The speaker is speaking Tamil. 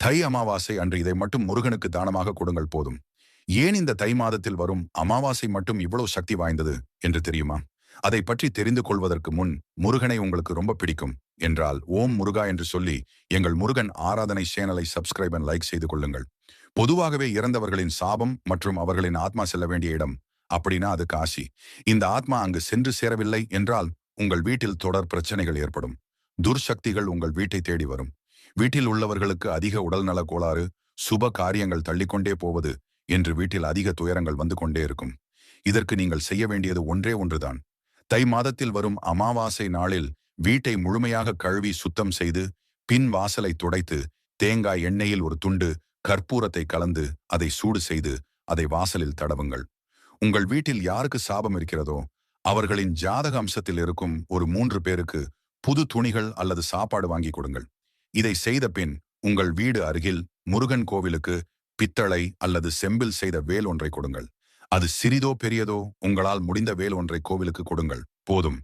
தை அமாவாசை அன்று இதை மட்டும் முருகனுக்கு தானமாக கொடுங்கள் போதும். ஏன் இந்த தை மாதத்தில் வரும் அமாவாசை மட்டும் இவ்வளவு சக்தி வாய்ந்தது என்று தெரியுமா? அதை பற்றி தெரிந்து கொள்வதற்கு முன் முருகனை உங்களுக்கு ரொம்ப பிடிக்கும் என்றால் ஓம் முருகா என்று சொல்லி எங்கள் முருகன் ஆராதனை சேனலை சப்ஸ்கிரைப் அண்ட் லைக் செய்து கொள்ளுங்கள். பொதுவாகவே இறந்தவர்களின் சாபம் மற்றும் அவர்களின் ஆத்மா செல்ல வேண்டிய இடம் அப்படின்னா அது காசி. இந்த ஆத்மா அங்கு சென்று சேரவில்லை என்றால் உங்கள் வீட்டில் தொடர் பிரச்சனைகள் ஏற்படும். துர்சக்திகள் உங்கள் வீட்டை தேடி வரும். வீட்டில் உள்ளவர்களுக்கு அதிக உடல்நல கோளாறு சுப காரியங்கள் தள்ளிக்கொண்டே போவது என்று வீட்டில் அதிக துயரங்கள் வந்து கொண்டே இருக்கும். இதற்கு நீங்கள் செய்ய வேண்டியது ஒன்றே ஒன்றுதான். தை மாதத்தில் வரும் அமாவாசை நாளில் வீட்டை முழுமையாக கழுவி சுத்தம் செய்து பின் வாசலை துடைத்து தேங்காய் எண்ணெயில் ஒரு துண்டு கற்பூரத்தை கலந்து அதை சூடு செய்து அதை வாசலில் தடவுங்கள். உங்கள் வீட்டில் யாருக்கு சாபம் இருக்கிறதோ அவர்களின் ஜாதக அம்சத்தில் இருக்கும் ஒரு மூன்று பேருக்கு புது துணிகள் அல்லது சாப்பாடு வாங்கி கொடுங்கள். இதை செய்த பின் உங்கள் வீடு அருகில் முருகன் கோவிலுக்கு பித்தளை அல்லது செம்பில் செய்த வேல் ஒன்றை கொடுங்கள். அது சிறிதோ பெரியதோ உங்களால் முடிந்த வேல் ஒன்றை கோவிலுக்கு கொடுங்கள். போதும்.